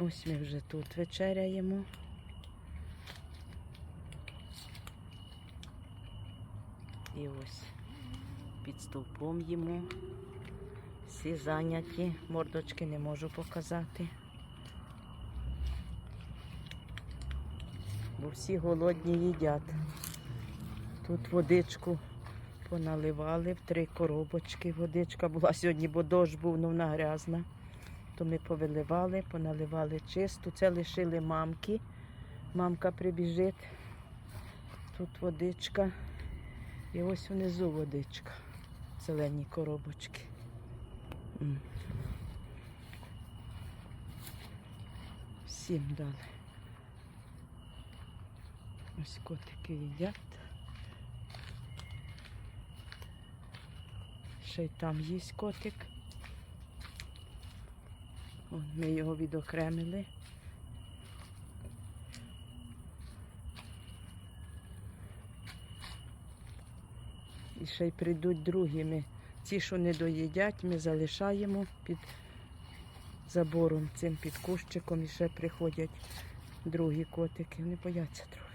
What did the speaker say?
Ось ми вже тут вечеряємо. І ось під стовпом їмо. Всі зайняті, мордочки не можу показати. Бо всі голодні їдять. Тут водичку поналивали в три коробочки. Водичка була сьогодні, бо дощ був, ну вона грязна. То ми повиливали, поналивали чисту. Це лишили мамки. Мамка прибіжить. Тут водичка. І ось внизу водичка. Зелені коробочки. Всім дали. Ось котики їдять. Ще й там є котик. Ми його відокремили. І ще й прийдуть другі. Ми ті, що не доїдять, ми залишаємо під забором, цим під кущиком і ще приходять другі котики. Вони бояться трохи.